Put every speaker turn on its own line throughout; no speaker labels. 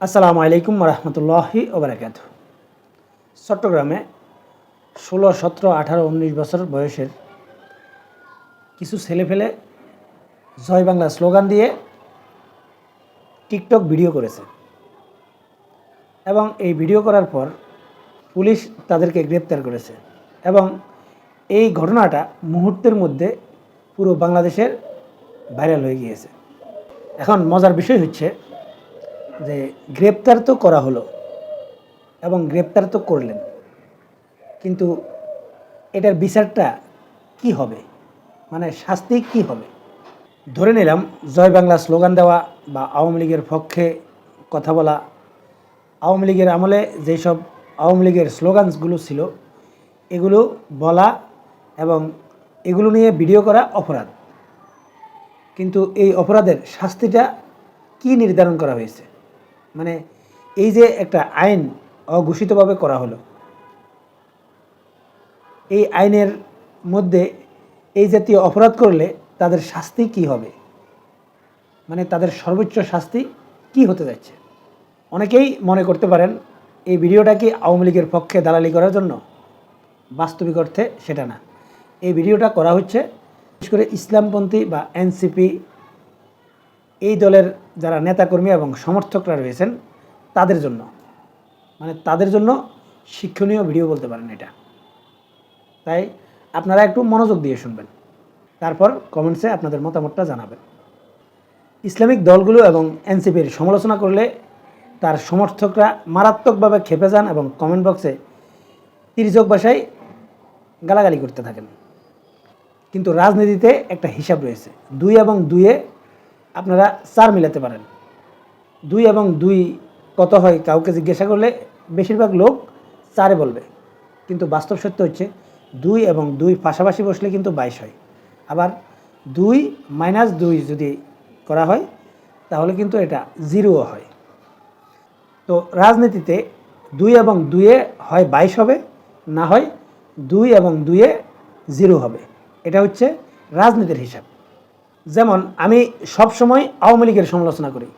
আসসালামু আলাইকুম রহমতুল্লাহি ওবরাকাত চট্টগ্রামে ষোলো, সতেরো, আঠারো, উনিশ বছর বয়সের কিছু ছেলেফেলে জয় বাংলা স্লোগান দিয়ে টিকটক ভিডিও করেছে। এবং এই ভিডিও করার পর পুলিশ তাদেরকে গ্রেপ্তার করেছে। এবং এই ঘটনাটা মুহূর্তের মধ্যে পুরো বাংলাদেশের ভাইরাল হয়ে গিয়েছে। এখন মজার বিষয় হচ্ছে যে গ্রেপ্তার তো করা হলো এবং গ্রেপ্তার তো করলেন, কিন্তু এটার বিচারটা কি হবে? মানে শাস্তি কি হবে? ধরে নিলাম, জয় বাংলা স্লোগান দেওয়া বা আওয়ামী লীগের পক্ষে কথা বলা। আওয়ামী লীগের আমলে যেসব আওয়ামী লীগের স্লোগানসগুলো ছিল, এগুলো বলা এবং এগুলো নিয়ে ভিডিও করা অপরাধ। কিন্তু এই অপরাধের শাস্তিটা কি নির্ধারণ করা হয়েছে? মানে এই যে একটা আইন অঘোষিতভাবে করা হলো, এই আইনের মধ্যে এই জাতীয় অপরাধ করলে তাদের শাস্তি কি হবে? মানে তাদের সর্বোচ্চ শাস্তি কি হতে যাচ্ছে? অনেকেই মনে করতে পারেন, এই ভিডিওটা কি আওয়ামী লীগের পক্ষে দালালি করার জন্য? বাস্তবিক অর্থে সেটা না। এই ভিডিওটা করা হচ্ছে বিশেষ করে ইসলামপন্থী বা এনসিপি, এই দলের যারা নেতাকর্মী এবং সমর্থকরা রয়েছেন, তাদের জন্য। মানে তাদের জন্য শিক্ষণীয় ভিডিও বলতে পারেন এটা। তাই আপনারা একটু মনোযোগ দিয়ে শুনবেন। তারপর কমেন্টসে আপনাদের মতামতটা জানাবেন। ইসলামিক দলগুলো এবং এনসিপির সমালোচনা করলে তার সমর্থকরা মারাত্মকভাবে খেপে যান এবং কমেন্ট বক্সে তির্যক ভাষায় গালাগালি করতে থাকেন। কিন্তু রাজনীতিতে একটা হিসাব রয়েছে। দুই এবং দুইয়ে আপনারা চার মিলাতে পারেন। দুই এবং দুই কত হয় কাউকে জিজ্ঞাসা করলে বেশিরভাগ লোক চারে বলবে। কিন্তু বাস্তব সত্য হচ্ছে দুই এবং দুই পাশাপাশি বসলে কিন্তু বাইশ হয়। আবার দুই মাইনাস দুই যদি করা হয়, তাহলে কিন্তু এটা জিরোও হয়। তো রাজনীতিতে দুই এবং দুইয়ে হয় বাইশ হবে, না হয় দুই এবং দুইয়ে জিরো হবে। এটা হচ্ছে রাজনীতির হিসাব। যেমন আমি সব সময় আওয়ামী লীগের সমালোচনা করি।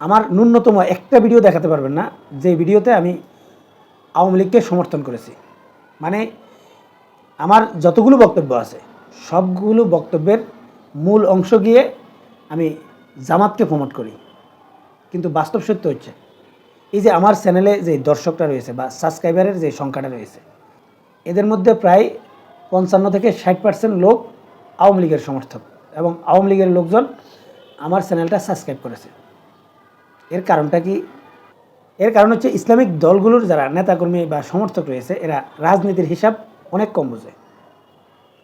আমার ন্যূনতম একটা ভিডিও দেখাতে পারবেন না, যে ভিডিওতে আমি আওয়ামী লীগকে সমর্থন করেছি। মানে আমার যতগুলো বক্তব্য আছে, সবগুলো বক্তব্যের মূল অংশ গিয়ে আমি জামাতকে প্রমোট করি। কিন্তু বাস্তব সত্য হচ্ছে, এই যে আমার চ্যানেলে যে দর্শকটা রয়েছে বা সাবস্ক্রাইবারের যে সংখ্যাটা রয়েছে, এদের মধ্যে প্রায় পঞ্চান্ন থেকে ষাট পার্সেন্ট লোক আওয়ামী লীগের সমর্থক। এবং আওয়ামী লীগের লোকজন আমার চ্যানেলটা সাবস্ক্রাইব করেছে। এর কারণটা কি? এর কারণ হচ্ছে ইসলামিক দলগুলোর যারা নেতাকর্মী বা সমর্থক রয়েছে, এরা রাজনীতির হিসাব অনেক কম বোঝে।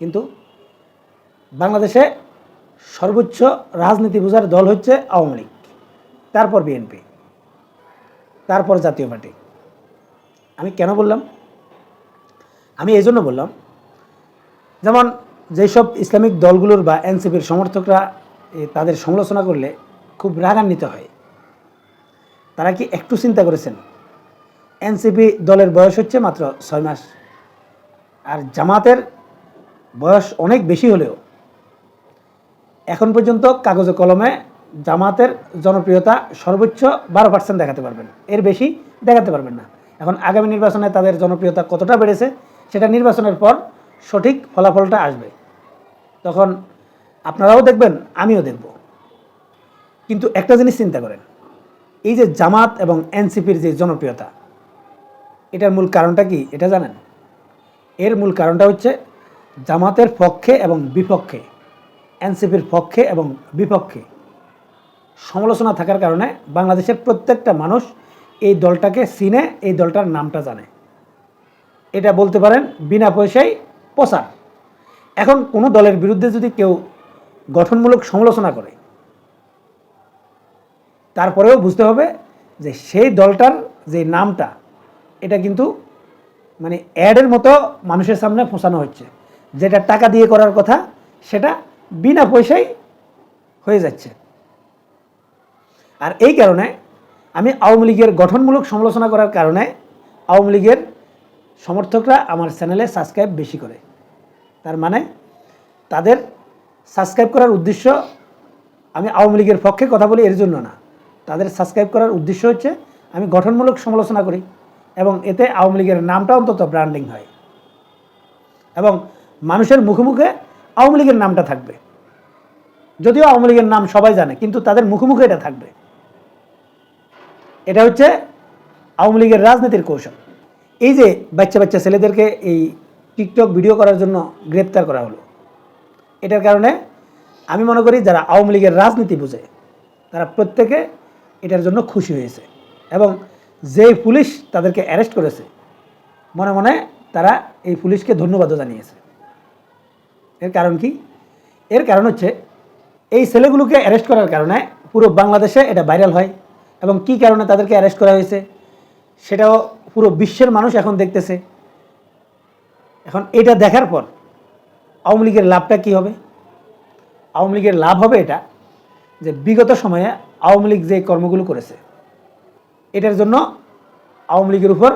কিন্তু বাংলাদেশে সর্বোচ্চ রাজনীতি বোঝার দল হচ্ছে আওয়ামী লীগ, তারপর বিএনপি তারপর জাতীয় পার্টি। আমি কেন বললাম? আমি এই জন্য বললাম, যেমন যেসব ইসলামিক দলগুলোর বা এনসিপির সমর্থকরা তাদের সমালোচনা করলে খুব রাগান্বিত হয়। তারা কি একটু চিন্তা করেছেন? এনসিপি দলের বয়স হচ্ছে মাত্র ছয় মাস। আর জামাতের বয়স অনেক বেশি হলেও এখন পর্যন্ত কাগজে কলমে জামাতের জনপ্রিয়তা সর্বোচ্চ বারো পার্সেন্ট দেখাতে পারবেন। এর বেশি দেখাতে পারবেন না। এখন আগামী নির্বাচনে তাদের জনপ্রিয়তা কতটা বেড়েছে, সেটা নির্বাচনের পর সঠিক ফলাফলটা আসবে। তখন আপনারাও দেখবেন, আমিও দেখব। কিন্তু একটা জিনিস চিন্তা করেন, এই যে জামাত এবং এনসিপির যে জনপ্রিয়তা, এটার মূল কারণটা কি এটা জানেন? এর মূল কারণটা হচ্ছে জামাতের পক্ষে এবং বিপক্ষে, এনসিপির পক্ষে এবং বিপক্ষে সমালোচনা থাকার কারণে বাংলাদেশের প্রত্যেকটা মানুষ এই দলটাকে চিনে, এই দলটার নামটা জানে। এটা বলতে পারেন, বিনা পয়সায় প্রচার এখন কোনো দলের বিরুদ্ধে যদি কেউ গঠনমূলক সমালোচনা করে, তারপরেও বুঝতে হবে যে সেই দলটার যে নামটা, এটা কিন্তু মানে অ্যাডের মতো মানুষের সামনে ফোঁসানো হচ্ছে। যেটা টাকা দিয়ে করার কথা, সেটা বিনা পয়সায় হয়ে যাচ্ছে। আর এই কারণে আমি আওয়ামী লীগের গঠনমূলক সমালোচনা করার কারণে আওয়ামী লীগের সমর্থকরা আমার চ্যানেলে সাবস্ক্রাইব বেশি করে। তার মানে তাদের সাবস্ক্রাইব করার উদ্দেশ্য আমি আওয়ামী লীগের পক্ষে কথা বলি, এর জন্য না। তাদের সাবস্ক্রাইব করার উদ্দেশ্য হচ্ছে আমি গঠনমূলক সমালোচনা করি এবং এতে আওয়ামী লীগের নামটা অন্তত ব্র্যান্ডিং হয়। এবং মানুষের মুখে মুখে আওয়ামী লীগের নামটা থাকবে। যদিও আওয়ামী লীগের নাম সবাই জানে, কিন্তু তাদের মুখে মুখে এটা থাকবে। এটা হচ্ছে আওয়ামী লীগের রাজনীতির কৌশল। এই যে বাচ্চা বাচ্চা ছেলেদেরকে এই টিকটক ভিডিও করার জন্য গ্রেপ্তার করা হলো, এটার কারণে আমি মনে করি যারা আওয়ামী লীগের রাজনীতি বুঝে, তারা প্রত্যেকে এটার জন্য খুশি হয়েছে এবং যেই পুলিশ তাদেরকে অ্যারেস্ট করেছে, মনে মনে তারা এই পুলিশকে ধন্যবাদও জানিয়েছে। এর কারণ কি? এর কারণ হচ্ছে এই ছেলেগুলোকে অ্যারেস্ট করার কারণে পুরো বাংলাদেশে এটা ভাইরাল হয় এবং কি কারণে তাদেরকে অ্যারেস্ট করা হয়েছে, সেটাও পুরো বিশ্বের মানুষ এখন দেখতেছে। এখন এটা দেখার পর আওয়ামী লীগের লাভটা কী হবে? আওয়ামী লীগের লাভ হবে এটা যে বিগত সময়ে আওয়ামী লীগ যে কর্মগুলো করেছে, এটার জন্য আওয়ামী লীগের উপর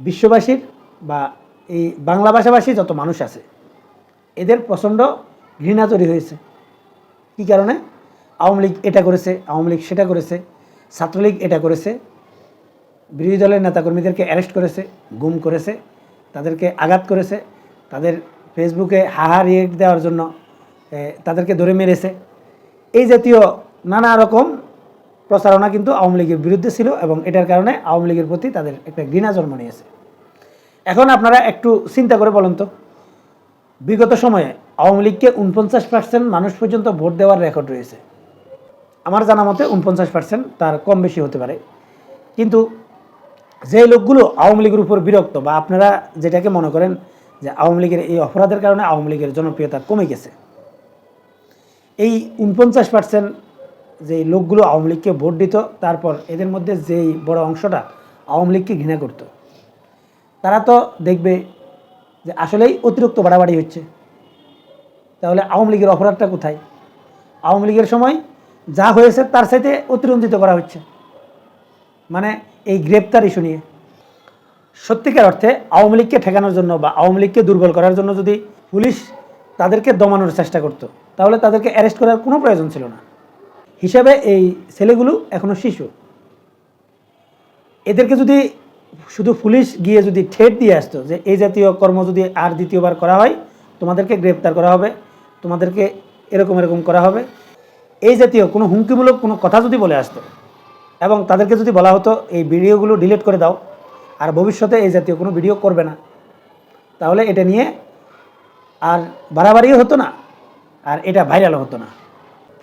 বিশ্ববাসীর বা এই বাংলা ভাষাভাষী যত মানুষ আছে, এদের প্রচণ্ড ঘৃণা তৈরি হয়েছে। কী কারণে? আওয়ামী লীগ এটা করেছে, আওয়ামী লীগ সেটা করেছে, ছাত্রলীগ এটা করেছে বিরোধী দলের নেতাকর্মীদেরকে অ্যারেস্ট করেছে, গুম করেছে, তাদেরকে আঘাত করেছে, তাদের ফেসবুকে হাহা রিয়েক্ট দেওয়ার জন্য তাদেরকে ধরে মেরেছে। এই জাতীয় নানা রকম প্রচারণা কিন্তু আওয়ামী লীগের বিরুদ্ধে ছিল এবং এটার কারণে আওয়ামী লীগের প্রতি তাদের একটা ঘৃণা জন্ম নিয়েছে। এখন আপনারা একটু চিন্তা করে বলুন তো, বিগত সময়ে আওয়ামী লীগকে উনপঞ্চাশ পার্সেন্ট মানুষ পর্যন্ত ভোট দেওয়ার রেকর্ড রয়েছে। আমার জানা মতে উনপঞ্চাশ পার্সেন্ট তার কম বেশি হতে পারে। কিন্তু যে লোকগুলো আওয়ামী লীগের উপর বিরক্ত বা আপনারা যেটাকে মনে করেন যে আওয়ামী লীগের এই অপরাধের কারণে আওয়ামী লীগের জনপ্রিয়তা কমে গেছে। এই উনপঞ্চাশ পার্সেন্ট যে লোকগুলো আওয়ামী লীগকে ভোট দিত, তারপর এদের মধ্যে যেই বড় অংশটা আওয়ামী লীগকে ঘৃণা করতো। তারা তো দেখবে যে আসলেই অতিরিক্ত বাড়াবাড়ি হচ্ছে। তাহলে আওয়ামী লীগের অপরাধটা কোথায়? আওয়ামী লীগের সময় যা হয়েছে তার সাথে অতিরঞ্জিত করা হচ্ছে। মানে এই গ্রেপ্তার ইস্যু নিয়ে। সত্যিকার অর্থে আওয়ামী লীগকে ঠেকানোর জন্য বা আওয়ামী লীগকে দুর্বল করার জন্য যদি পুলিশ তাদেরকে দমানোর চেষ্টা করতো, তাহলে তাদেরকে অ্যারেস্ট করার কোনো প্রয়োজন ছিল না। হিসাবে এই ছেলেগুলো এখনও শিশু। এদেরকে যদি শুধু পুলিশ গিয়ে যদি ঠেট দিয়ে আসতো যে এই জাতীয় কর্ম যদি আর দ্বিতীয়বার করা হয়, তোমাদেরকে গ্রেপ্তার করা হবে, তোমাদেরকে এরকম এরকম করা হবে, এই জাতীয় কোনো হুমকিমূলক কোনো কথা যদি বলে আসতো এবং তাদেরকে যদি বলা হতো, এই ভিডিওগুলো ডিলিট করে দাও, আর ভবিষ্যতে এই জাতীয় কোনো ভিডিও করবে না, তাহলে এটা নিয়ে আর বাড়াবাড়িও হতো না, আর এটা ভাইরালও হতো না।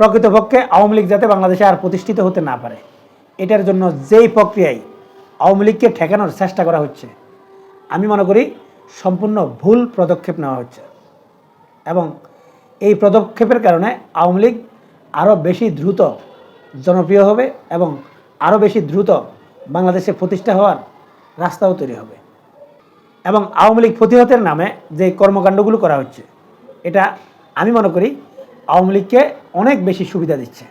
প্রকৃতপক্ষে আওয়ামী লীগ যাতে বাংলাদেশে আর প্রতিষ্ঠিত হতে না পারে, এটার জন্য যেই প্রক্রিয়ায় আওয়ামী লীগকে ঠেকানোর চেষ্টা করা হচ্ছে, আমি মনে করি সম্পূর্ণ ভুল পদক্ষেপ নেওয়া হচ্ছে। এবং এই পদক্ষেপের কারণে আওয়ামী লীগ আরও বেশি দ্রুত জনপ্রিয় হবে এবং আরও বেশি দ্রুত বাংলাদেশে প্রতিষ্ঠা হওয়ার রাস্তাও তৈরি হবে। এবং আওয়ামী লীগ প্রতিহতের নামে যে কর্মকাণ্ডগুলো করা হচ্ছে, এটা আমি মনে করি আওয়ামী লীগকে অনেক বেশি সুবিধা দিচ্ছে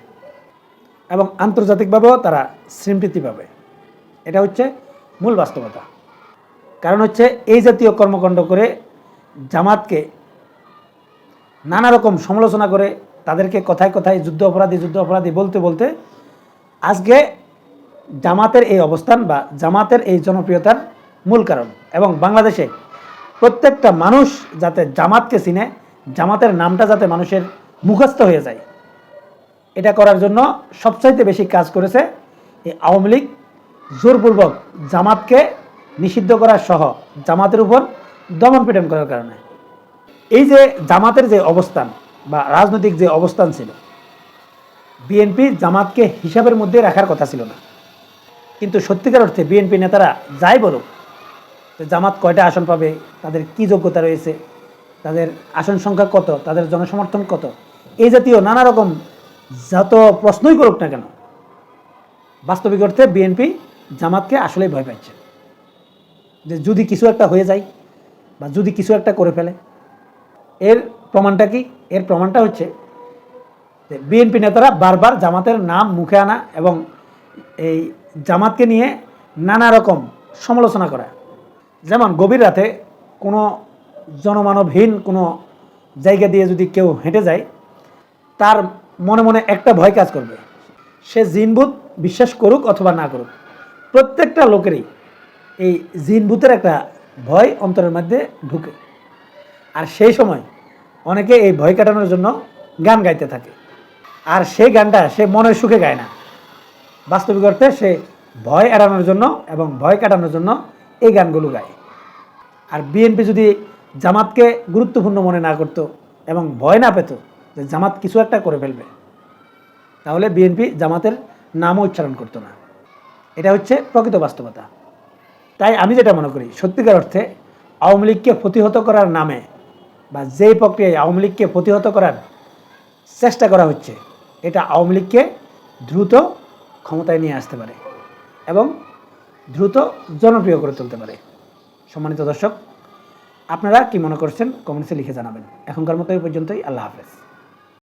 এবং আন্তর্জাতিকভাবেও তারা স্বীকৃতি পাবে। এটা হচ্ছে মূল বাস্তবতা। কারণ হচ্ছে এই জাতীয় কর্মকাণ্ড করে জামাতকে নানা রকম সমালোচনা করে তাদেরকে কথায় কথায় যুদ্ধ অপরাধী যুদ্ধ অপরাধী বলতে বলতে আজকে জামাতের এই অবস্থান বা জামাতের এই জনপ্রিয়তার মূল কারণ। এবং বাংলাদেশে প্রত্যেকটা মানুষ যাতে জামাতকে চিনে, জামাতের নামটা যাতে মানুষের মুখস্থ হয়ে যায়, এটা করার জন্য সবচাইতে বেশি কাজ করেছে এই আওয়ামী লীগ। জোরপূর্বক জামাতকে নিষিদ্ধ করা সহ জামাতের উপর দমন পীড়ন করার কারণে। এই যে জামাতের যে অবস্থান বা রাজনৈতিক যে অবস্থান ছিল, বিএনপি জামাতকে হিসাবের মধ্যে রাখার কথা ছিল না। কিন্তু সত্যিকার অর্থে বিএনপি নেতারা যাই বলুক জামাত কয়টা আসন পাবে, তাদের কি যোগ্যতা রয়েছে, তাদের আসন সংখ্যা কত, তাদের জনসমর্থন কত, এই জাতীয় নানা রকম যত প্রশ্নই করুক না কেন, বাস্তবিক অর্থে বিএনপি জামাতকে আসলেই ভয় পাচ্ছে। যে যদি কিছু একটা হয়ে যায় বা যদি কিছু একটা করে ফেলে, এর প্রমাণটা কি? এর প্রমাণটা হচ্ছে যে বিএনপি নেতারা বারবার জামাতের নাম মুখে আনা এবং এই জামাতকে নিয়ে নানা রকম সমালোচনা করা। যেমন গভীর রাতে কোনো জনমানবহীন কোনো জায়গা দিয়ে যদি কেউ হেঁটে যায়, তার মনে মনে একটা ভয় কাজ করবে। সে জিনভূত বিশ্বাস করুক অথবা না করুক, প্রত্যেকটা লোকেরই এই জিনভূতের একটা ভয় অন্তরের মধ্যে ঢুকে। আর সেই সময় অনেকে এই ভয় কাটানোর জন্য গান গাইতে থাকে। আর সেই গানটা সে মনের সুখে গায় না। বাস্তবিক অর্থে সে ভয় এড়ানোর জন্য এবং ভয় কাটানোর জন্য এই গানগুলো গায়। আর বিএনপি যদি জামাতকে গুরুত্বপূর্ণ মনে না করত এবং ভয় না পেত যে জামাত কিছু একটা করে ফেলবে, তাহলে বিএনপি জামাতের নামও উচ্চারণ করতো না। এটা হচ্ছে প্রকৃত বাস্তবতা। তাই আমি যেটা মনে করি, সত্যিকার অর্থে আওয়ামী লীগকে প্রতিহত করার নামে বা যেই প্রক্রিয়ায় আওয়ামী লীগকে প্রতিহত করার চেষ্টা করা হচ্ছে, এটা আওয়ামী লীগকে দ্রুত ক্ষমতায় নিয়ে আসতে পারে এবং দ্রুত জনপ্রিয় করে তুলতে পারে। সম্মানিত দর্শক, আপনারা কি মনে করছেন? কমেন্টসে লিখে জানাবেন। এখনকার মতো এই পর্যন্তই। আল্লাহ হাফেজ।